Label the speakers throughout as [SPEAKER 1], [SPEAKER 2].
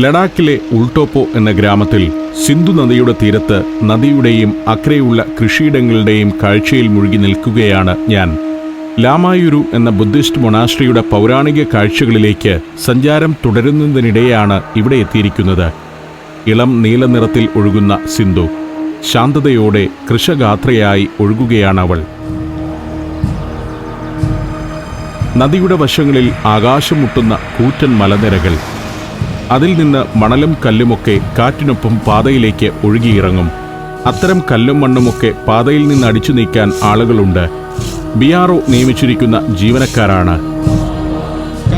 [SPEAKER 1] ലഡാക്കിലെ ഉൾട്ടോപ്പോ എന്ന ഗ്രാമത്തിൽ സിന്ധു നദിയുടെ തീരത്ത് നദിയുടെയും അക്രയുള്ള കൃഷിയിടങ്ങളുടെയും കാഴ്ചയിൽ മുഴുകി നിൽക്കുകയാണ് ഞാൻ. ലാമായുരു എന്ന ബുദ്ധിസ്റ്റ് മൊണാസ്ട്രിയുടെ പൗരാണിക കാഴ്ചകളിലേക്ക് സഞ്ചാരം തുടരുന്നതിനിടെയാണ് ഇവിടെ എത്തിയിരിക്കുന്നത്. ഇളം നീല നിറത്തിൽ ഒഴുകുന്ന സിന്ധു ശാന്തതയോടെ കൃഷഗാത്രയായി ഒഴുകുകയാണവൾ. നദിയുടെ വശങ്ങളിൽ ആകാശമുട്ടുന്ന കൂറ്റൻ മലനിരകൾ അതിൽ നിന്ന് മണലും കല്ലുമൊക്കെ കാറ്റിനൊപ്പം പാതയിലേക്ക് ഒഴുകിയിറങ്ങും. അത്തരം കല്ലും മണ്ണുമൊക്കെ പാതയിൽ നിന്ന് അടിച്ചു നീക്കാൻ ആളുകളുണ്ട്. ബി ആർ ഒ നിയമിച്ചിരിക്കുന്ന ജീവനക്കാരാണ്.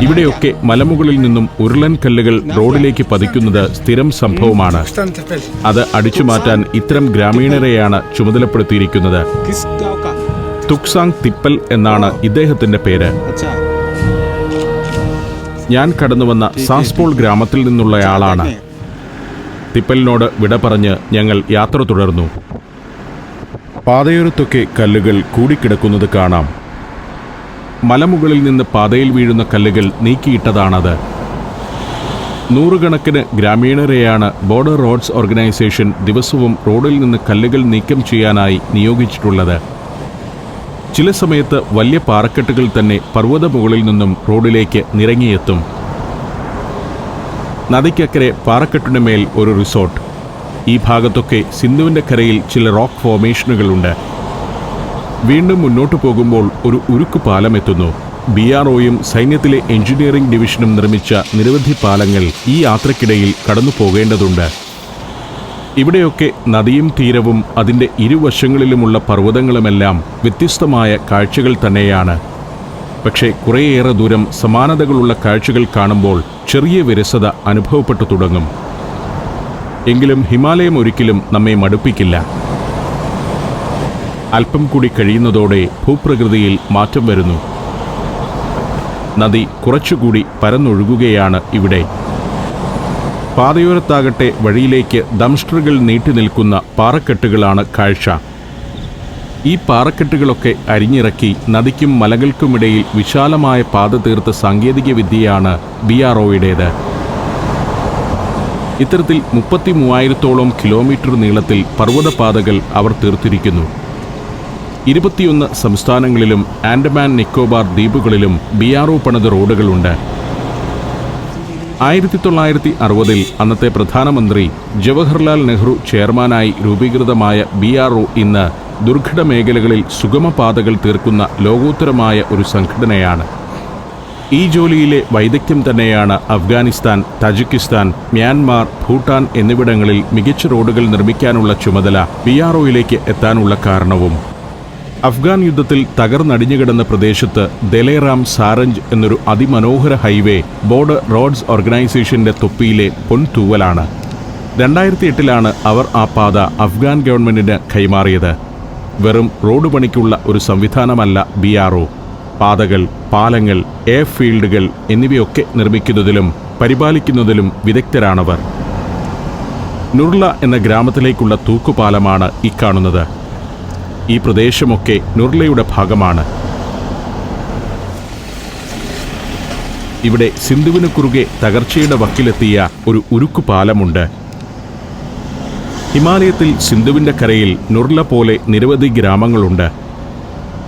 [SPEAKER 1] ഇവിടെയൊക്കെ മലമുകളിൽ നിന്നും ഉരുളൻ കല്ലുകൾ റോഡിലേക്ക് പതിക്കുന്നത് സ്ഥിരം സംഭവമാണ്. അത് അടിച്ചു മാറ്റാൻ ഇത്തരം ഗ്രാമീണരെയാണ് ചുമതലപ്പെടുത്തിയിരിക്കുന്നത്. തുക്സാങ് തിപ്പൽ എന്നാണ് ഇദ്ദേഹത്തിന്റെ പേര്. ഞാൻ കടന്നുവന്ന സാസ്പോൾ ഗ്രാമത്തിൽ നിന്നുള്ളയാളാണ്. തിപ്പലിനോട് വിട പറഞ്ഞ് ഞങ്ങൾ യാത്ര തുടർന്നു. പാതയോരത്തൊക്കെ കല്ലുകൾ കൂടിക്കിടക്കുന്നത് കാണാം. മലമുകളിൽ നിന്ന് പാതയിൽ വീഴുന്ന കല്ലുകൾ നീക്കിയിട്ടതാണത്. നൂറുകണക്കിന് ഗ്രാമീണരെയാണ് ബോർഡർ റോഡ്സ് ഓർഗനൈസേഷൻ ദിവസവും റോഡിൽ നിന്ന് കല്ലുകൾ നീക്കം ചെയ്യാനായി നിയോഗിച്ചിട്ടുള്ളത്. ചില സമയത്ത് വലിയ പാറക്കെട്ടുകൾ തന്നെ പർവത മുകളിൽ നിന്നും റോഡിലേക്ക് നിരങ്ങിയെത്തും. നദിക്കക്കരെ പാറക്കെട്ടിന് മേൽ ഒരു റിസോർട്ട്. ഈ ഭാഗത്തൊക്കെ സിന്ധുവിന്റെ കരയിൽ ചില റോക്ക് ഫോർമേഷനുകളുണ്ട്. വീണ്ടും മുന്നോട്ട് പോകുമ്പോൾ ഒരു ഉരുക്കു പാലം എത്തുന്നു ബി ആർ ഒയും സൈന്യത്തിലെ എഞ്ചിനീയറിംഗ് ഡിവിഷനും നിർമ്മിച്ച നിരവധി പാലങ്ങൾ ഈ യാത്രക്കിടയിൽ കടന്നു പോകേണ്ടതുണ്ട് ഇവിടെയൊക്കെ നദിയും തീരവും അതിന്റെ ഇരുവശങ്ങളിലുമുള്ള പർവതങ്ങളുമെല്ലാം വ്യത്യസ്തമായ കാഴ്ചകൾ തന്നെയാണ്. പക്ഷേ കുറേയേറെ ദൂരം സമാനതകളുള്ള കാഴ്ചകൾ കാണുമ്പോൾ ചെറിയ വിരസത അനുഭവപ്പെട്ടു തുടങ്ങും. എങ്കിലും ഹിമാലയം ഒരിക്കലും നമ്മെ മടുപ്പിക്കില്ല. അല്പം കൂടി കഴിയുന്നതോടെ ഭൂപ്രകൃതിയിൽ മാറ്റം വരുന്നു. നദി കുറച്ചുകൂടി പരന്നൊഴുകുകയാണ് ഇവിടെ. പാതയോരത്താകട്ടെ വഴിയിലേക്ക് ദംഷ്ട്രകൾ നീട്ടി നിൽക്കുന്ന പാറക്കെട്ടുകളാണ് കാഴ്ച. ഈ പാറക്കെട്ടുകളൊക്കെ അരിഞ്ഞിറക്കി നദിക്കും മലകൾക്കുമിടയിൽ വിശാലമായ പാത തീർത്ത സാങ്കേതിക വിദ്യയാണ് ബി ആർ ഒയുടേത്. ഇത്തരത്തിൽ മുപ്പത്തി മൂവായിരത്തോളം കിലോമീറ്റർ നീളത്തിൽ പർവതപാതകൾ അവർ തീർത്തിരിക്കുന്നു. ഇരുപത്തിയൊന്ന് സംസ്ഥാനങ്ങളിലും ആൻഡമാൻ നിക്കോബാർ ദ്വീപുകളിലും ബി ആർ ഒ പണിത് റോഡുകളുണ്ട്. ആയിരത്തി തൊള്ളായിരത്തി അറുപതിൽ അന്നത്തെ പ്രധാനമന്ത്രി ജവഹർലാൽ നെഹ്റു ചെയർമാനായി രൂപീകൃതമായ ബി ആർ ഒ ഇന്ന് ദുർഘട മേഖലകളിൽ സുഗമപാതകൾ തീർക്കുന്ന ലോകോത്തരമായ ഒരു സംഘടനയാണ്. ഈ ജോലിയിലെ വൈദഗ്ധ്യം തന്നെയാണ് അഫ്ഗാനിസ്ഥാൻ തജിക്കിസ്ഥാൻ മ്യാൻമാർ ഭൂട്ടാൻ എന്നിവിടങ്ങളിൽ മികച്ച റോഡുകൾ നിർമ്മിക്കാനുള്ള ചുമതല ബി ആർ ഒയിലേക്ക് എത്താനുള്ള കാരണവും. അഫ്ഗാൻ യുദ്ധത്തിൽ തകർന്നടിഞ്ഞു കിടന്ന പ്രദേശത്ത് ദലേറാം സാരഞ്ച് എന്നൊരു അതിമനോഹര ഹൈവേ ബോർഡർ റോഡ്സ് ഓർഗനൈസേഷന്റെ തൊപ്പിയിലെ പൊൻതൂവലാണ്. രണ്ടായിരത്തി എട്ടിലാണ് അവർ ആ പാത അഫ്ഗാൻ ഗവൺമെന്റിന് കൈമാറിയത്. വെറും റോഡ് പണിക്കുള്ള ഒരു സംവിധാനമല്ല ബി ആർ ഒ. പാതകൾ പാലങ്ങൾ എയർ ഫീൽഡുകൾ എന്നിവയൊക്കെ നിർമ്മിക്കുന്നതിലും പരിപാലിക്കുന്നതിലും വിദഗ്ധരാണവർ. നുർല എന്ന ഗ്രാമത്തിലേക്കുള്ള തൂക്കുപാലമാണ് ഇക്കാണുന്നത് ഈ പ്രദേശമൊക്കെ നുർലയുടെ ഭാഗമാണ്. ഇവിടെ സിന്ധുവിന് കുറുകെ തകർച്ചയുടെ വക്കിലെത്തിയ ഒരു ഉരുക്കു പാലമുണ്ട്. ഹിമാലയത്തിൽ സിന്ധുവിന്റെ കരയിൽ നുർല പോലെ നിരവധി ഗ്രാമങ്ങളുണ്ട്.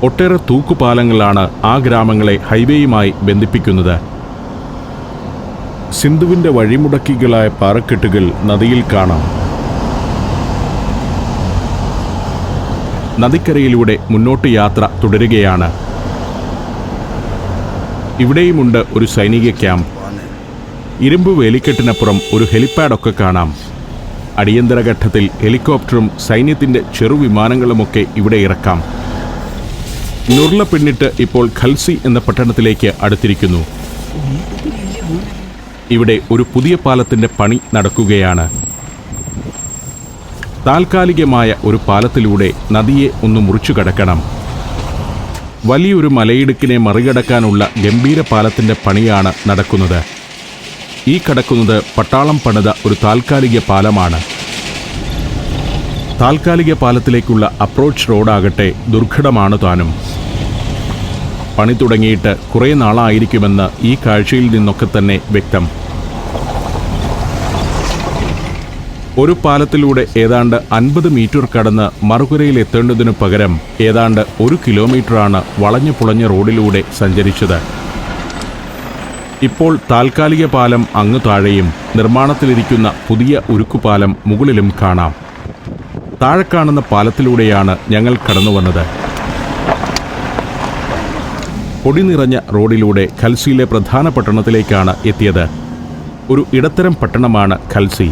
[SPEAKER 1] ഒട്ടേറെ തൂക്കുപാലങ്ങളാണ് ആ ഗ്രാമങ്ങളെ ഹൈവേയുമായി ബന്ധിപ്പിക്കുന്നത്. സിന്ധുവിന്റെ വഴിമുടക്കികളായ പാറക്കെട്ടുകൾ നദിയിൽ കാണാം. നദിക്കരയിലൂടെ മുന്നോട്ട് യാത്ര തുടരുകയാണ്. ഇവിടെയുമുണ്ട് ഒരു സൈനിക ക്യാമ്പ്. ഇരുമ്പ് വേലിക്കെട്ടിനപ്പുറം ഒരു ഹെലിപ്പാഡൊക്കെ കാണാം. അടിയന്തര ഘട്ടത്തിൽ ഹെലികോപ്റ്ററും സൈന്യത്തിന്റെ ചെറുവിമാനങ്ങളുമൊക്കെ ഇവിടെ ഇറക്കാം. നുർല പിന്നിട്ട് ഇപ്പോൾ ഖൽസി എന്ന പട്ടണത്തിലേക്ക് അടുത്തിരിക്കുന്നു. ഇവിടെ ഒരു പുതിയ പാലത്തിന്റെ പണി നടക്കുകയാണ്. താൽക്കാലികമായ ഒരു പാലത്തിലൂടെ നദിയെ ഒന്ന് മുറിച്ചു കടക്കണം വലിയൊരു മലയിടുക്കിനെ മറികടക്കാനുള്ള ഗംഭീര പാലത്തിന്റെ പണിയാണ് നടക്കുന്നത്. ഈ കടക്കുന്നത് പട്ടാളം പണിത ഒരു താൽക്കാലിക പാലമാണ്. താൽക്കാലിക പാലത്തിലേക്കുള്ള അപ്രോച്ച് റോഡാകട്ടെ ദുർഘടമാണ് താനും. പണി തുടങ്ങിയിട്ട് കുറേ നാളായിരിക്കുമെന്ന് ഈ കാഴ്ചയിൽ നിന്നൊക്കെ തന്നെ വ്യക്തം. ഒരു പാലത്തിലൂടെ ഏതാണ്ട് അൻപത് മീറ്റർ കടന്ന് മറുകരയിൽ എത്തേണ്ടതിനു പകരം ഏതാണ്ട് ഒരു കിലോമീറ്ററാണ് വളഞ്ഞു പുളഞ്ഞ റോഡിലൂടെ സഞ്ചരിച്ചത്. ഇപ്പോൾ താൽക്കാലിക പാലം അങ്ങു താഴെയും നിർമ്മാണത്തിലിരിക്കുന്ന പുതിയ ഉരുക്കുപാലം മുകളിലും കാണാം. താഴെ കാണുന്ന പാലത്തിലൂടെയാണ് ഞങ്ങൾ കടന്നു വന്നത്. പൊടി നിറഞ്ഞ റോഡിലൂടെ ഖൽസിയിലെ പ്രധാന പട്ടണത്തിലേക്കാണ് എത്തിയത്. ഒരു ഇടത്തരം പട്ടണമാണ് ഖൽസി.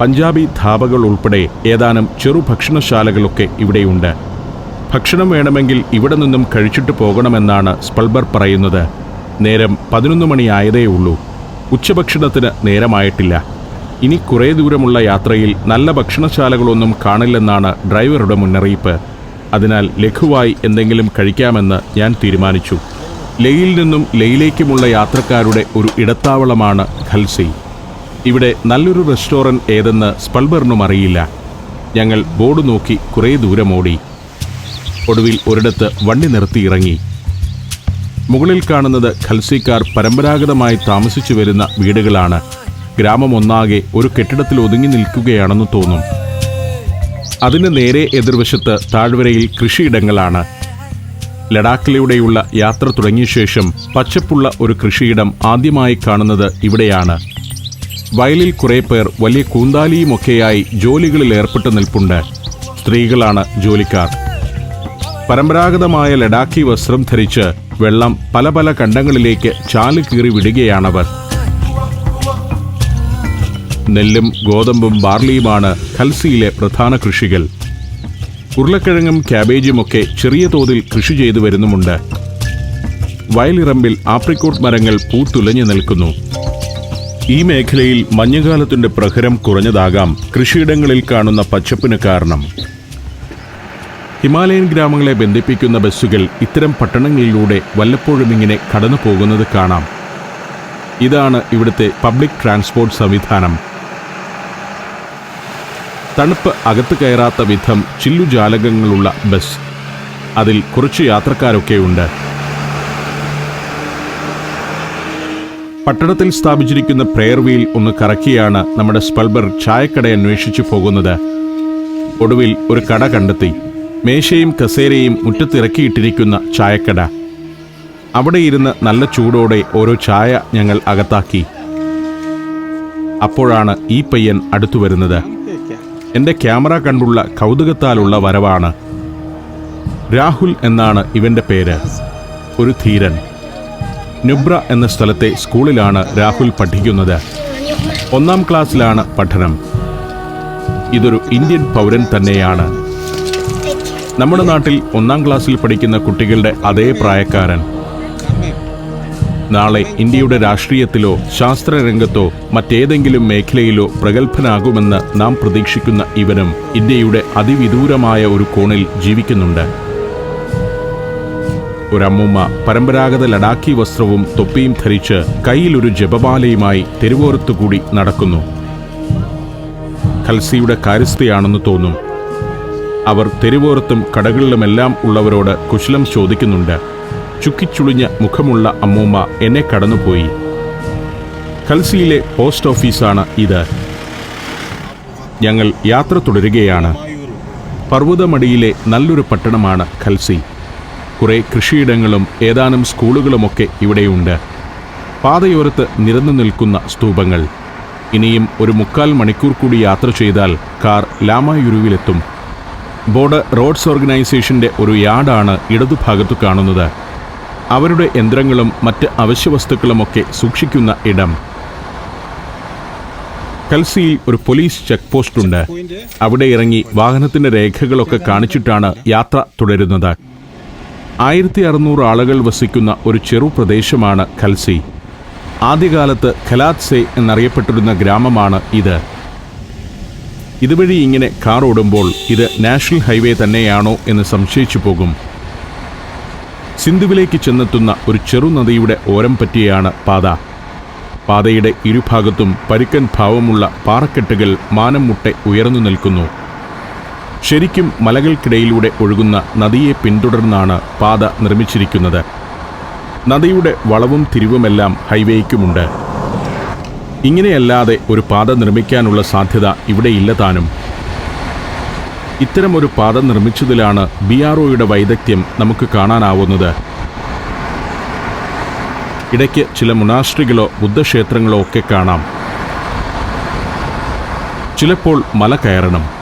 [SPEAKER 1] പഞ്ചാബി ധാബകൾ ഉൾപ്പെടെ ഏതാനും ചെറു ഭക്ഷണശാലകളൊക്കെ ഇവിടെയുണ്ട്. ഭക്ഷണം വേണമെങ്കിൽ ഇവിടെ നിന്നും കഴിച്ചിട്ട് പോകണമെന്നാണ് സ്പൾബർ പറയുന്നത്. നേരം പതിനൊന്ന് മണിയായതേ ഉള്ളൂ. ഉച്ചഭക്ഷണത്തിന് നേരമായിട്ടില്ല. ഇനി കുറേ ദൂരമുള്ള യാത്രയിൽ നല്ല ഭക്ഷണശാലകളൊന്നും കാണില്ലെന്നാണ് ഡ്രൈവറുടെ മുന്നറിയിപ്പ്. അതിനാൽ ലഘുവായി എന്തെങ്കിലും കഴിക്കാമെന്ന് ഞാൻ തീരുമാനിച്ചു. ലെയിൽ നിന്നും ലെയിലേക്കുമുള്ള യാത്രക്കാരുടെ ഒരു ഇടത്താവളമാണ് ഖൽസി. ഇവിടെ നല്ലൊരു റെസ്റ്റോറന്റ് ഏതെന്ന് സ്പൾബറിനും അറിയില്ല. ഞങ്ങൾ ബോർഡ് നോക്കി കുറേ ദൂരം ഓടി. ഒടുവിൽ ഒരിടത്ത് വണ്ടി നിർത്തി ഇറങ്ങി. മുകളിൽ കാണുന്നത് ഖൽസിക്കാർ പരമ്പരാഗതമായി താമസിച്ചു വരുന്ന വീടുകളാണ്. ഗ്രാമം ഒന്നാകെ ഒരു കെട്ടിടത്തിൽ ഒതുങ്ങി നിൽക്കുകയാണെന്ന് തോന്നും. അതിന് നേരെ എതിർവശത്ത് താഴ്വരയിൽ കൃഷിയിടങ്ങളാണ്. ലഡാക്കിലൂടെയുള്ള യാത്ര തുടങ്ങിയ ശേഷം പച്ചപ്പുള്ള ഒരു കൃഷിയിടം ആദ്യമായി കാണുന്നത് ഇവിടെയാണ്. വയലിൽ കുറെ പേർ വലിയ കൂന്താലിയുമൊക്കെയായി ജോലികളിൽ ഏർപ്പെട്ടു നിൽപ്പുണ്ട്. സ്ത്രീകളാണ് ജോലിക്കാർ. പരമ്പരാഗതമായ ലഡാക്കി വസ്ത്രം ധരിച്ച് വെള്ളം പല പല കണ്ടങ്ങളിലേക്ക് ചാൽ കീറി വിടുകയാണവർ. നെല്ലും ഗോതമ്പും ബാർലിയുമാണ് ഖൽസിയിലെ പ്രധാന കൃഷികൾ. ഉരുളക്കിഴങ്ങും ക്യാബേജുമൊക്കെ ചെറിയ തോതിൽ കൃഷി ചെയ്തു വരുന്നുമുണ്ട്. വയലിറമ്പിൽ ആപ്രിക്കോട്ട് മരങ്ങൾ പൂത്തുലഞ്ഞു നിൽക്കുന്നു. ഈ മേഖലയിൽ മഞ്ഞുകാലത്തിന്റെ പ്രഹരം കുറഞ്ഞതാകാം കൃഷിയിടങ്ങളിൽ കാണുന്ന പച്ചപ്പിന് കാരണം. ഹിമാലയൻ ഗ്രാമങ്ങളെ ബന്ധിപ്പിക്കുന്ന ബസ്സുകൾ ഇത്തരം പട്ടണങ്ങളിലൂടെ വല്ലപ്പോഴും ഇങ്ങനെ കടന്നു പോകുന്നത് കാണാം. ഇതാണ് ഇവിടുത്തെ പബ്ലിക് ട്രാൻസ്പോർട്ട് സംവിധാനം. തണുപ്പ് അകത്ത് കയറാത്ത വിധം ചില്ലുജാലകങ്ങളുള്ള ബസ്. അതിൽ കുറച്ച് യാത്രക്കാരൊക്കെ പട്ടണത്തിൽ സ്ഥാപിച്ചിരിക്കുന്ന പ്രെയർ വീൽ ഒന്ന് കറക്കിയാണ് നമ്മുടെ സ്പൽബർ ചായക്കട അന്വേഷിച്ചു പോകുന്നത്. ഒടുവിൽ ഒരു കട കണ്ടെത്തി. മേശയും കസേരയും മുറ്റത്തിറക്കിയിട്ടിരിക്കുന്ന ചായക്കട. അവിടെ ഇരുന്ന് നല്ല ചൂടോടെ ഓരോ ചായ ഞങ്ങൾ അകത്താക്കി. അപ്പോഴാണ് ഈ പയ്യൻ അടുത്തു വരുന്നത്. എന്റെ ക്യാമറ കണ്ടുള്ള കൗതുകത്താലുള്ള വരവാണ്. രാഹുൽ എന്നാണ് ഇവന്റെ പേര്. ഒരു ധീരൻ. നുബ്ര എന്ന സ്ഥലത്തെ സ്കൂളിലാണ് രാഹുൽ പഠിക്കുന്നത്. ഒന്നാം ക്ലാസ്സിലാണ് പഠനം. ഇതൊരു ഇന്ത്യൻ പൗരൻ തന്നെയാണ്. നമ്മുടെ നാട്ടിൽ ഒന്നാം ക്ലാസ്സിൽ പഠിക്കുന്ന കുട്ടികളുടെ അതേ പ്രായക്കാരൻ. നാളെ ഇന്ത്യയുടെ രാഷ്ട്രീയത്തിലോ ശാസ്ത്ര രംഗത്തോ മറ്റേതെങ്കിലും മേഖലയിലോ പ്രഗത്ഭനാകുമെന്ന് നാം പ്രതീക്ഷിക്കുന്ന ഇവനും ഇന്ത്യയുടെ അതിവിദൂരമായ ഒരു കോണിൽ ജീവിക്കുന്നുണ്ട്. ഒരമ്മൂമ്മ പരമ്പരാഗത ലഡാക്കി വസ്ത്രവും തൊപ്പിയും ധരിച്ച് കയ്യിലൊരു ജപമാലയുമായി തെരുവോരത്തുകൂടി നടക്കുന്നു. ഖൽസിയുടെ കാര്യസ്ഥയാണെന്ന് തോന്നും. അവർ തെരുവോരത്തും കടകളിലുമെല്ലാം ഉള്ളവരോട് കുശലം ചോദിക്കുന്നുണ്ട്. ചുക്കിച്ചുളിഞ്ഞ മുഖമുള്ള അമ്മൂമ്മ എന്നെ കടന്നുപോയി. ഖൽസിയിലെ പോസ്റ്റ് ഓഫീസാണ് ഇത്. ഞങ്ങൾ യാത്ര തുടരുകയാണ്. പർവതമടിയിലെ നല്ലൊരു പട്ടണമാണ് ഖൽസി. കുറെ കൃഷിയിടങ്ങളും ഏതാനും സ്കൂളുകളുമൊക്കെ ഇവിടെയുണ്ട്. പാതയോരത്ത് നിരന്നു നിൽക്കുന്ന സ്തൂപങ്ങൾ. ഇനിയും ഒരു മുക്കാൽ മണിക്കൂർ കൂടി യാത്ര ചെയ്താൽ കാർ ലാമായുരുവിലെത്തും. ബോർഡ് റോഡ്സ് ഓർഗനൈസേഷന്റെ ഒരു യാർഡാണ് ഇടതുഭാഗത്തു കാണുന്നത്. അവരുടെ യന്ത്രങ്ങളും മറ്റ് അവശ്യവസ്തുക്കളുമൊക്കെ സൂക്ഷിക്കുന്ന ഇടം. കൽസിയിൽ ഒരു പോലീസ് ചെക്ക് പോസ്റ്റ് ഉണ്ട് അവിടെ ഇറങ്ങി വാഹനത്തിന്റെ രേഖകളൊക്കെ കാണിച്ചിട്ടാണ് യാത്ര തുടരുന്നത്. ആയിരത്തി അറുന്നൂറ് ആളുകൾ വസിക്കുന്ന ഒരു ചെറു പ്രദേശമാണ് ഖൽസി. ആദ്യകാലത്ത് ഖലാത്സെ എന്നറിയപ്പെട്ടിരുന്ന ഗ്രാമമാണ് ഇത്. ഇതുവഴി ഇങ്ങനെ കാർ ഓടുമ്പോൾ ഇത് നാഷണൽ ഹൈവേ തന്നെയാണോ എന്ന് സംശയിച്ചു പോകും. സിന്ധുവിലേക്ക് ചെന്നെത്തുന്ന ഒരു ചെറുനദിയുടെ ഓരം പറ്റിയാണ് പാത. പാതയുടെ ഇരുഭാഗത്തും പരുക്കൻ ഭാവമുള്ള പാറക്കെട്ടുകൾ മാനം മുട്ടെ ഉയർന്നു നിൽക്കുന്നു. ശരിക്കും മലകൾക്കിടയിലൂടെ ഒഴുകുന്ന നദിയെ പിന്തുടർന്നാണ് പാത നിർമ്മിച്ചിരിക്കുന്നത്. നദിയുടെ വളവും തിരിവുമെല്ലാം ഹൈവേയ്ക്കുമുണ്ട്. ഇങ്ങനെയല്ലാതെ ഒരു പാത നിർമ്മിക്കാനുള്ള സാധ്യത ഇവിടെയില്ല താനും. ഇത്തരമൊരു പാത നിർമ്മിച്ചതിലാണ് ബി ആർ ഒയുടെ വൈദഗ്ധ്യം നമുക്ക് കാണാനാവുന്നത്. ഇടയ്ക്ക് ചില മുനാശ്രികളോ ബുദ്ധക്ഷേത്രങ്ങളോ ഒക്കെ കാണാം. ചിലപ്പോൾ മല കയറണം.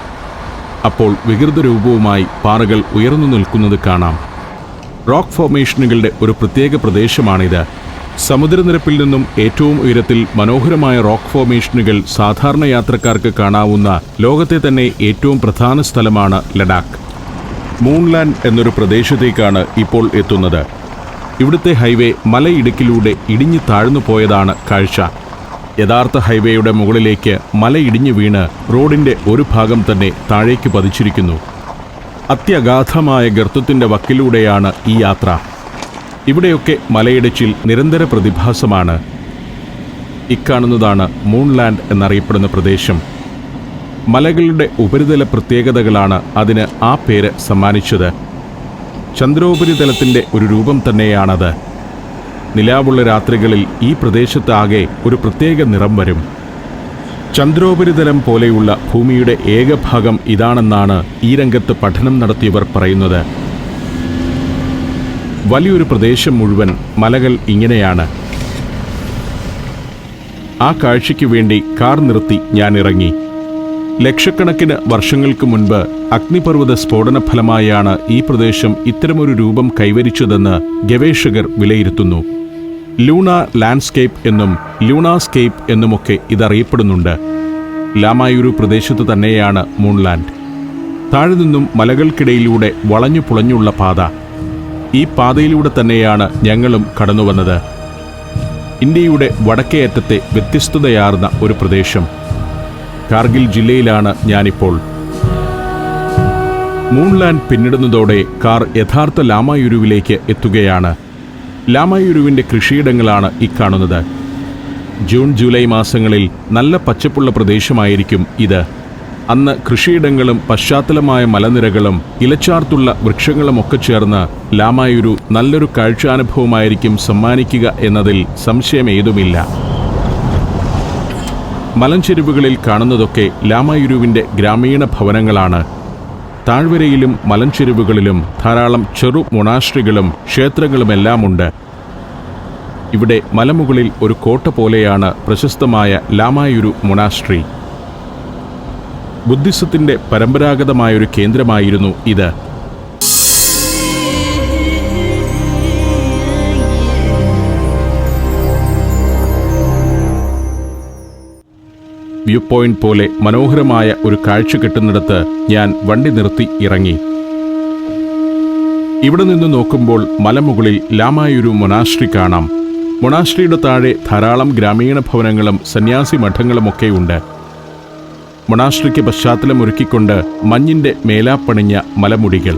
[SPEAKER 1] അപ്പോൾ വികൃത രൂപവുമായി പാറകൾ ഉയർന്നു നിൽക്കുന്നത് കാണാം. റോക്ക് ഫോർമേഷനുകളുടെ ഒരു പ്രത്യേക പ്രദേശമാണിത്. സമുദ്രനിരപ്പിൽ നിന്നും ഏറ്റവും ഉയരത്തിൽ മനോഹരമായ റോക്ക് ഫോർമേഷനുകൾ സാധാരണ യാത്രക്കാർക്ക് കാണാവുന്ന ലോകത്തെ തന്നെ ഏറ്റവും പ്രധാന സ്ഥലമാണ് ലഡാക്ക്. മൂൺലാൻഡ് എന്നൊരു പ്രദേശത്തേക്കാണ് ഇപ്പോൾ എത്തുന്നത്. ഇവിടുത്തെ ഹൈവേ മലയിടുക്കിലൂടെ ഇടിഞ്ഞു താഴ്ന്നു പോയതാണ് കാഴ്ച. യഥാർത്ഥ ഹൈവേയുടെ മുകളിലേക്ക് മലയിടിഞ്ഞു വീണ് റോഡിന്റെ ഒരു ഭാഗം തന്നെ താഴേക്ക് പതിച്ചിരിക്കുന്നു. അത്യഗാധമായ ഗർത്തത്തിന്റെ വക്കിലൂടെയാണ് ഈ യാത്ര. ഇവിടെയൊക്കെ മലയിടിച്ചിൽ നിരന്തര പ്രതിഭാസമാണ്. ഇക്കാണുന്നതാണ് മൂൺലാൻഡ് എന്നറിയപ്പെടുന്ന പ്രദേശം. മലകളുടെ ഉപരിതല പ്രത്യേകതകളാണ് അതിന് ആ പേര് സമ്മാനിച്ചത്. ചന്ദ്രോപരിതലത്തിന്റെ ഒരു രൂപം തന്നെയാണത്. നിലാവുള്ള രാത്രികളിൽ ഈ പ്രദേശത്താകെ ഒരു പ്രത്യേക നിറം വരും. ചന്ദ്രോപരിതലം പോലെയുള്ള ഭൂമിയുടെ ഏകഭാഗം ഇതാണെന്നാണ് ഈ രംഗത്ത് പഠനം നടത്തിയവർ പറയുന്നത്. വലിയൊരു പ്രദേശം മുഴുവൻ മലകൾ ഇങ്ങനെയാണ്. ആ കാഴ്ചയ്ക്ക് വേണ്ടി കാർ നിർത്തി ഞാൻ ഇറങ്ങി. ലക്ഷക്കണക്കിന് വർഷങ്ങൾക്ക് മുൻപ് അഗ്നിപർവത സ്ഫോടന ഫലമായാണ് ഈ പ്രദേശം ഇത്തരമൊരു രൂപം കൈവരിച്ചതെന്ന് ഗവേഷകർ വിലയിരുത്തുന്നു. ലൂണ ലാൻഡ്സ്കേപ്പ് എന്നും ലൂണാസ്കേപ്പ് എന്നുമൊക്കെ ഇതറിയപ്പെടുന്നുണ്ട്. ലാമായൂരു പ്രദേശത്ത് തന്നെയാണ് മൂൺലാൻഡ്. താഴെ നിന്നും മലകൾക്കിടയിലൂടെ വളഞ്ഞു പുളഞ്ഞുള്ള പാത. ഈ പാതയിലൂടെ തന്നെയാണ് ഞങ്ങളും കടന്നു വന്നത് ഇന്ത്യയുടെ വടക്കേയറ്റത്തെ വ്യത്യസ്തതയാർന്ന ഒരു പ്രദേശം. കാർഗിൽ ജില്ലയിലാണ് ഞാനിപ്പോൾ. മൂൺലാൻഡ് പിന്നിടുന്നതോടെ കാർ യഥാർത്ഥ ലാമായുരുവിലേക്ക് എത്തുകയാണ്. ലാമായുരുവിന്റെ കൃഷിയിടങ്ങളാണ് ഇക്കാണുന്നത് ജൂൺ ജൂലൈ മാസങ്ങളിൽ നല്ല പച്ചപ്പുള്ള പ്രദേശമായിരിക്കും ഇത്. അന്ന് കൃഷിയിടങ്ങളും പശ്ചാത്തലമായ മലനിരകളും ഇലച്ചാർത്തുള്ള വൃക്ഷങ്ങളുമൊക്കെ ചേർന്ന് ലാമായുരു നല്ലൊരു കാഴ്ചാനുഭവമായിരിക്കും സമ്മാനിക്കുക എന്നതിൽ സംശയമേതുമില്ല. മലഞ്ചെരുവുകളിൽ കാണുന്നതൊക്കെ ലാമായുരുവിന്റെ ഗ്രാമീണ ഭവനങ്ങളാണ്. താഴ്വരയിലും മലഞ്ചെരുവുകളിലും ധാരാളം ചെറു മൊണാശ്രികളും ക്ഷേത്രങ്ങളുമെല്ലാമുണ്ട്. ഇവിടെ മലമുകളിൽ ഒരു കോട്ട പോലെയാണ് പ്രശസ്തമായ ലാമായുരു മൊണാസ്ട്രി. ബുദ്ധിസത്തിന്റെ പരമ്പരാഗതമായൊരു കേന്ദ്രമായിരുന്നു ഇത്. വ്യൂ പോയിന്റ് പോലെ മനോഹരമായ ഒരു കാഴ്ച കിട്ടുന്നിടത്ത് ഞാൻ വണ്ടി നിർത്തി ഇറങ്ങി. ഇവിടെ നിന്ന് നോക്കുമ്പോൾ മലമുകളിൽ ലാമായൊരു മൊനാസ്ട്രി കാണാം. മൊണാസ്ട്രിയുടെ താഴെ ധാരാളം ഗ്രാമീണ ഭവനങ്ങളും സന്യാസി മഠങ്ങളുമൊക്കെയുണ്ട് മൊണാസ്ട്രിക്ക് പശ്ചാത്തലമൊരുക്കിക്കൊണ്ട് മഞ്ഞിന്റെ മേലാപ്പണിഞ്ഞ മലമുടികൾ.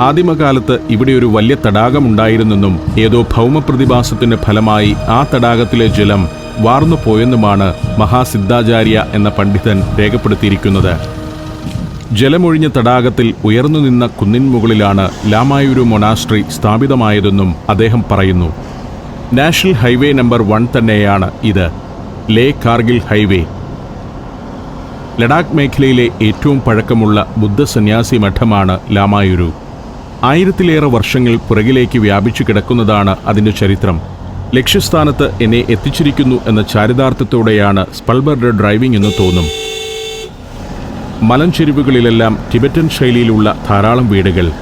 [SPEAKER 1] ആദിമകാലത്ത് ഇവിടെ ഒരു വലിയ തടാകമുണ്ടായിരുന്നെന്നും ഏതോ ഭൗമപ്രതിഭാസത്തിന്റെ ഫലമായി ആ തടാകത്തിലെ ജലം വാർന്നു പോയെന്നുമാണ് മഹാസിദ്ധാചാര്യ എന്ന പണ്ഡിതൻ രേഖപ്പെടുത്തിയിരിക്കുന്നത്. ജലമൊഴിഞ്ഞ തടാകത്തിൽ ഉയർന്നു നിന്ന കുന്നിൻ മുകളിലാണ് ലാമായൂരു മൊനാസ്ട്രി സ്ഥാപിതമായതെന്നും അദ്ദേഹം പറയുന്നു. നാഷണൽ ഹൈവേ നമ്പർ വൺ തന്നെയാണ് ഇത്. ലേ കാർഗിൽ ഹൈവേ. ലഡാക്ക് മേഖലയിലെ ഏറ്റവും പഴക്കമുള്ള ബുദ്ധസന്യാസി മഠമാണ് ലാമായുരു. ആയിരത്തിലേറെ വർഷങ്ങൾ പുറകിലേക്ക് വ്യാപിച്ചു കിടക്കുന്നതാണ് അതിന്റെ ചരിത്രം. ലക്ഷ്യസ്ഥാനത്ത് എന്നെ എത്തിച്ചിരിക്കുന്നു എന്ന ചാരിതാർത്ഥ്യത്തോടെയാണ് സ്പൾബറുടെ ഡ്രൈവിംഗ് എന്ന് തോന്നും. മലഞ്ചെരിവുകളിലെല്ലാം ടിബറ്റൻ ശൈലിയിലുള്ള ധാരാളം വീടുകൾ.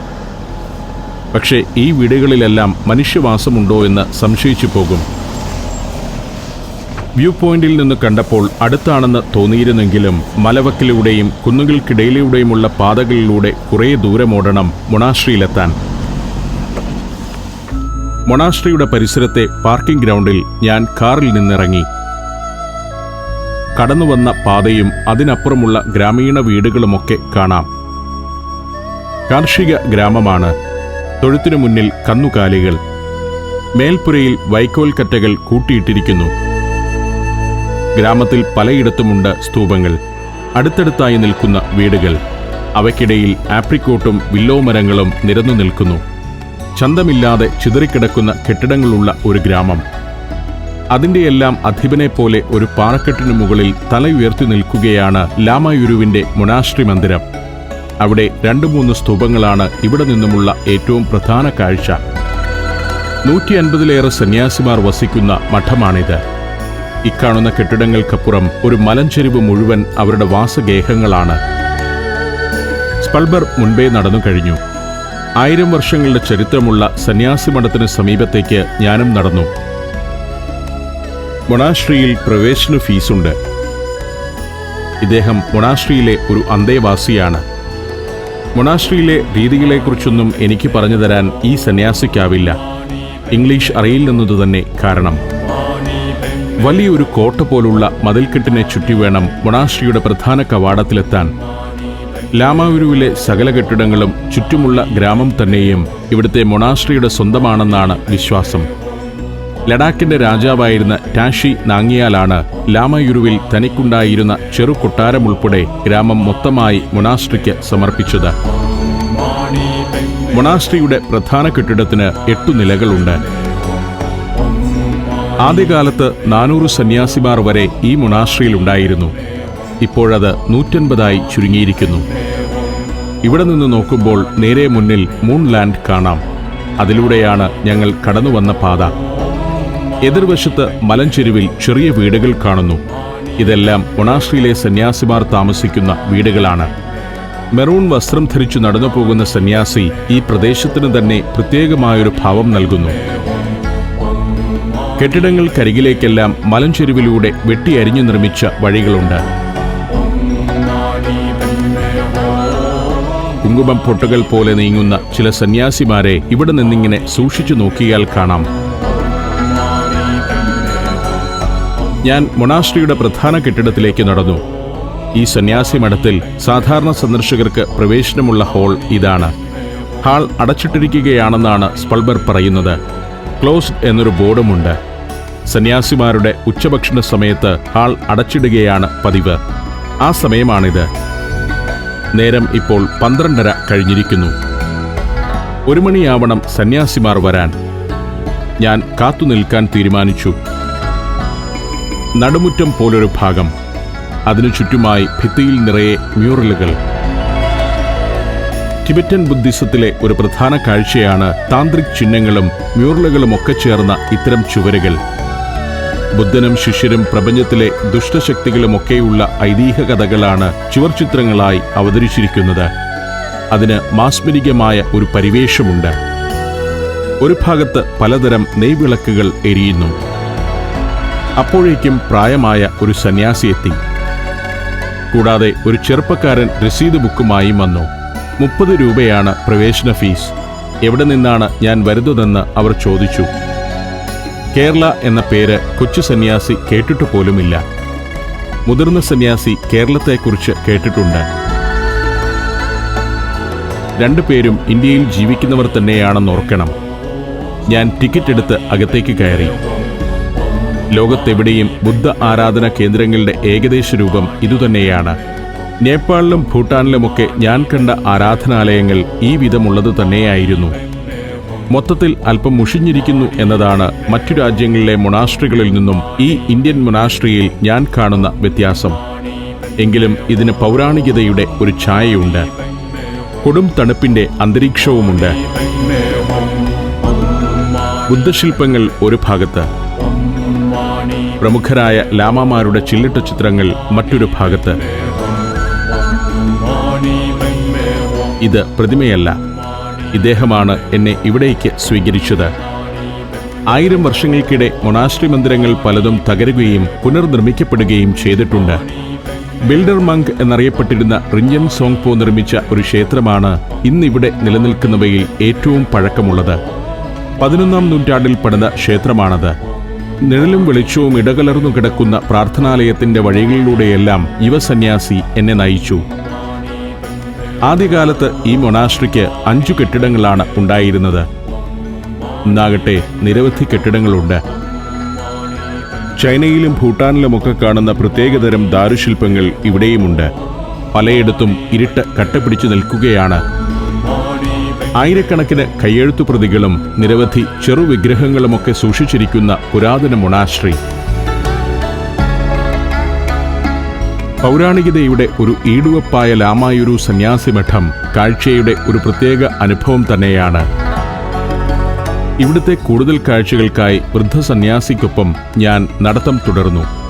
[SPEAKER 1] പക്ഷേ ഈ വീടുകളിലെല്ലാം മനുഷ്യവാസമുണ്ടോ എന്ന് സംശയിച്ചു പോകും. വ്യൂ പോയിന്റിൽ നിന്ന് കണ്ടപ്പോൾ അടുത്താണെന്ന് തോന്നിയിരുന്നെങ്കിലും മലവക്കിലൂടെയും കുന്നുകൾക്കിടയിലൂടെയുമുള്ള പാതകളിലൂടെ കുറേ ദൂരമോടണം മൊണാസ്ട്രിയിലെത്താൻ മൊണാസ്ട്രിയുടെ പരിസരത്തെ പാർക്കിംഗ് ഗ്രൗണ്ടിൽ ഞാൻ കാറിൽ നിന്നിറങ്ങി. കടന്നുവന്ന പാതയും അതിനപ്പുറമുള്ള ഗ്രാമീണ വീടുകളുമൊക്കെ കാണാം. കാർഷിക ഗ്രാമമാണ്. തൊഴുത്തിനു മുന്നിൽ കന്നുകാലികൾ. മേൽപ്പുരയിൽ വൈക്കോൽ കറ്റകൾ കൂട്ടിയിട്ടിരിക്കുന്നു. ഗ്രാമത്തിൽ പലയിടത്തുമുണ്ട് സ്തൂപങ്ങൾ. അടുത്തടുത്തായി നിൽക്കുന്ന വീടുകൾ. അവയ്ക്കിടയിൽ ആപ്രിക്കോട്ടും വില്ലോ മരങ്ങളും നിരന്നു നിൽക്കുന്നു. ചന്തമില്ലാതെ ചിതറിക്കിടക്കുന്ന കെട്ടിടങ്ങളുള്ള ഒരു ഗ്രാമം. അതിന്റെയെല്ലാം അധിപനെ പോലെ ഒരു പാറക്കെട്ടിനു മുകളിൽ തലയുയർത്തി നിൽക്കുകയാണ് ലാമയുരുവിന്റെ മൊനാശ്രി മന്ദിരം. അവിടെ രണ്ടു മൂന്ന് സ്തൂപങ്ങളാണ് ഇവിടെ നിന്നുമുള്ള ഏറ്റവും പ്രധാന കാഴ്ച. നൂറ്റി അൻപതിലേറെ സന്യാസിമാർ വസിക്കുന്ന മഠമാണിത്. ഇക്കാണുന്ന കെട്ടിടങ്ങൾക്കപ്പുറം ഒരു മലഞ്ചെരിവ് മുഴുവൻ അവരുടെ വാസഗേഹങ്ങളാണ്. സ്പൾബർ മുൻപേ നടന്നു കഴിഞ്ഞു. ആയിരം വർഷങ്ങളുടെ ചരിത്രമുള്ള സന്യാസി മഠത്തിന് സമീപത്തേക്ക് ഞാനും നടന്നു. മൊണാശ്രീയിൽ പ്രവേശന ഫീസുണ്ട്. ഇദ്ദേഹം മൊണാശ്രീയിലെ ഒരു അന്തേവാസിയാണ്. മൊണാശ്രീയിലെ രീതികളെക്കുറിച്ചൊന്നും എനിക്ക് പറഞ്ഞു തരാൻ ഈ സന്യാസിക്കാവില്ല. ഇംഗ്ലീഷ് അറിയില്ലെന്നത് തന്നെ കാരണം. വലിയൊരു കോട്ട പോലുള്ള മതിൽക്കെട്ടിനെ ചുറ്റി വേണം മൊണാശ്രീയുടെ പ്രധാന കവാടത്തിലെത്താൻ. ലാമാവുരുവിലെ സകല കെട്ടിടങ്ങളും ചുറ്റുമുള്ള ഗ്രാമം തന്നെയും ഇവിടുത്തെ മൊണാശ്രിയുടെ സ്വന്തമാണെന്നാണ് വിശ്വാസം. ലഡാക്കിന്റെ രാജാവായിരുന്ന ടാഷി നാങ്ങിയാലാണ് ലാമയുരുവിൽ തനിക്കുണ്ടായിരുന്ന ചെറു കൊട്ടാരം ഉൾപ്പെടെ ഗ്രാമം മൊത്തമായി മൊണാസ്ട്രിക്ക് സമർപ്പിച്ചത്. മൊണാസ്ട്രിയുടെ പ്രധാന കെട്ടിടത്തിന് എട്ടു നിലകളുണ്ട്. ആദ്യകാലത്ത് നാനൂറ് സന്യാസിമാർ വരെ ഈ മൊണാസ്ട്രിയിലുണ്ടായിരുന്നു ഇപ്പോഴത് നൂറ്റൻപതായി ചുരുങ്ങിയിരിക്കുന്നു. ഇവിടെ നിന്ന് നോക്കുമ്പോൾ നേരെ മുന്നിൽ മൂൺ ലാൻഡ് കാണാം. അതിലൂടെയാണ് ഞങ്ങൾ കടന്നു വന്ന പാത. എതിർവശത്ത് മലഞ്ചെരുവിൽ ചെറിയ വീടുകൾ കാണുന്നു. ഇതെല്ലാം ഒണാശ്രിയിലെ സന്യാസിമാർ താമസിക്കുന്ന വീടുകളാണ്. മെറൂൺ വസ്ത്രം ധരിച്ചു നടന്നു പോകുന്ന സന്യാസി ഈ പ്രദേശത്തിന് തന്നെ പ്രത്യേകമായൊരു ഭാവം നൽകുന്നു. കെട്ടിടങ്ങൾക്കരികിലേക്കെല്ലാം മലഞ്ചെരുവിലൂടെ വെട്ടിയരിഞ്ഞു നിർമ്മിച്ച വഴികളുണ്ട്. കുങ്കുമം പൊട്ടുകൾ പോലെ നീങ്ങുന്ന ചില സന്യാസിമാരെ ഇവിടെ നിന്നിങ്ങനെ സൂക്ഷിച്ചു നോക്കിയാൽ കാണാം. ഞാൻ മൊണാസ്ട്രിയുടെ പ്രധാന കെട്ടിടത്തിലേക്ക് നടന്നു. ഈ സന്യാസി മഠത്തിൽ സാധാരണ സന്ദർശകർക്ക് പ്രവേശനമുള്ള ഹാൾ ഇതാണ്. ഹാൾ അടച്ചിട്ടിരിക്കുകയാണെന്നാണ് സ്പൾബർ പറയുന്നത്. ക്ലോസ്ഡ് എന്നൊരു ബോർഡുമുണ്ട്. സന്യാസിമാരുടെ ഉച്ചഭക്ഷണ സമയത്ത് ഹാൾ അടച്ചിടുകയാണ് പതിവ്. ആ സമയമാണിത്. നേരം ഇപ്പോൾ പന്ത്രണ്ടര കഴിഞ്ഞിരിക്കുന്നു. ഒരു മണിയാവണം സന്യാസിമാർ വരാൻ. ഞാൻ കാത്തു നിൽക്കാൻ തീരുമാനിച്ചു. നടുമുറ്റം പോലൊരു ഭാഗം. അതിനു ചുറ്റുമായി ഭിത്തിയിൽ നിറയെ മ്യൂറലുകൾ. ടിബറ്റൻ ബുദ്ധിസത്തിലെ ഒരു പ്രധാന കാഴ്ചയാണ് താന്ത്രിക് ചിഹ്നങ്ങളും മ്യൂറലുകളും ഒക്കെ ചേർന്ന ഇത്തരം ചുവരുകൾ. ബുദ്ധനും ശിഷ്യരും പ്രപഞ്ചത്തിലെ ദുഷ്ടശക്തികളുമൊക്കെയുള്ള ഐതിഹ്യ കഥകളാണ് ചുവർചിത്രങ്ങളായി അവതരിച്ചിരിക്കുന്നത്. അതിന് മാസ്മരികമായ ഒരു പരിവേഷമുണ്ട്. ഒരു ഭാഗത്ത് പലതരം നെയ്വിളക്കുകൾ എരിയുന്നു. അപ്പോഴേക്കും പ്രായമായ ഒരു സന്യാസി എത്തി. കൂടാതെ ഒരു ചെറുപ്പക്കാരൻ രസീത് ബുക്കുമായി വന്നു. മുപ്പത് രൂപയാണ് പ്രവേശന ഫീസ്. എവിടെ നിന്നാണ് ഞാൻ വരുന്നതെന്ന് അവർ ചോദിച്ചു. കേരള എന്ന പേര് കൊച്ചു സന്യാസി കേട്ടിട്ടു പോലുമില്ല. മുതിർന്ന സന്യാസി കേരളത്തെക്കുറിച്ച് കേട്ടിട്ടുണ്ട്. രണ്ടു പേരും ഇന്ത്യയിൽ ജീവിക്കുന്നവർ തന്നെയാണെന്ന് ഓർക്കണം. ഞാൻ ടിക്കറ്റ് എടുത്ത് അകത്തേക്ക് കയറി. ലോകത്തെവിടെയും ബുദ്ധ ആരാധന കേന്ദ്രങ്ങളുടെ ഏകദേശ രൂപം ഇതുതന്നെയാണ്. നേപ്പാളിലും ഭൂട്ടാനിലുമൊക്കെ ഞാൻ കണ്ട ആരാധനാലയങ്ങൾ ഈ വിധമുള്ളത് തന്നെയായിരുന്നു. മൊത്തത്തിൽ അല്പം മുഷിഞ്ഞിരിക്കുന്നു എന്നതാണ് മറ്റു രാജ്യങ്ങളിലെ മൊണാസ്ട്രികളിൽ നിന്നും ഈ ഇന്ത്യൻ മൊണാസ്ട്രിയിൽ ഞാൻ കാണുന്ന വ്യത്യാസം. എങ്കിലും ഇതിന് പൗരാണികതയുടെ ഒരു ഛായയുണ്ട്. കൊടും തണുപ്പിന്റെ അന്തരീക്ഷവുമുണ്ട്. ബുദ്ധശില്പങ്ങൾ ഒരു ഭാഗത്ത്. പ്രമുഖരായ ലാമാമാരുടെ ചില്ലിട്ട ചിത്രങ്ങൾ മറ്റൊരു ഭാഗത്ത്. ഇത് പ്രതിമയല്ല. ഇദ്ദേഹമാണ് എന്നെ ഇവിടേക്ക് സ്വീകരിച്ചത്. ആയിരം വർഷങ്ങൾക്കിടെ മൊണാസ്ട്രി മന്ദിരങ്ങൾ പലതും തകരുകയും പുനർനിർമ്മിക്കപ്പെടുകയും ചെയ്തിട്ടുണ്ട്. ബിൽഡർ മങ്ക് എന്നറിയപ്പെട്ടിരുന്ന റിഞ്ചൻ സോങ്പോ നിർമ്മിച്ച ഒരു ക്ഷേത്രമാണ് ഇന്നിവിടെ നിലനിൽക്കുന്നവയിൽ ഏറ്റവും പഴക്കമുള്ളത്. പതിനൊന്നാം നൂറ്റാണ്ടിൽ പണിത ക്ഷേത്രമാണത്. നിഴലും വെളിച്ചവും ഇടകലർന്നു കിടക്കുന്ന പ്രാർത്ഥനാലയത്തിന്റെ വഴികളിലൂടെയെല്ലാം യുവസന്യാസി എന്നെ നയിച്ചു. ആദ്യകാലത്ത് ഈ മൊണാസ്ട്രിക്ക് അഞ്ചു കെട്ടിടങ്ങളാണ് ഉണ്ടായിരുന്നത്. ഇന്നാകട്ടെ നിരവധി കെട്ടിടങ്ങളുണ്ട്. ചൈനയിലും ഭൂട്ടാനിലുമൊക്കെ കാണുന്ന പ്രത്യേകതരം ദാരുശില്പങ്ങൾ ഇവിടെയുമുണ്ട്. പലയിടത്തും ഇരുട്ട് കട്ടപിടിച്ചു നിൽക്കുകയാണ്. ആയിരക്കണക്കിന് കയ്യെഴുത്തു പ്രതികളും നിരവധി ചെറുവിഗ്രഹങ്ങളുമൊക്കെ സൂക്ഷിച്ചിരിക്കുന്ന പുരാതന മൊണാശ്രീ പൗരാണികതയുടെ ഒരു ഈടുവപ്പായ ലാമായൊരു സന്യാസി മഠം കാഴ്ചയുടെ ഒരു പ്രത്യേക അനുഭവം തന്നെയാണ്. ഇവിടുത്തെ കൂടുതൽ കാഴ്ചകൾക്കായി വൃദ്ധസന്യാസിക്കൊപ്പം ഞാൻ നടത്തം തുടർന്നു.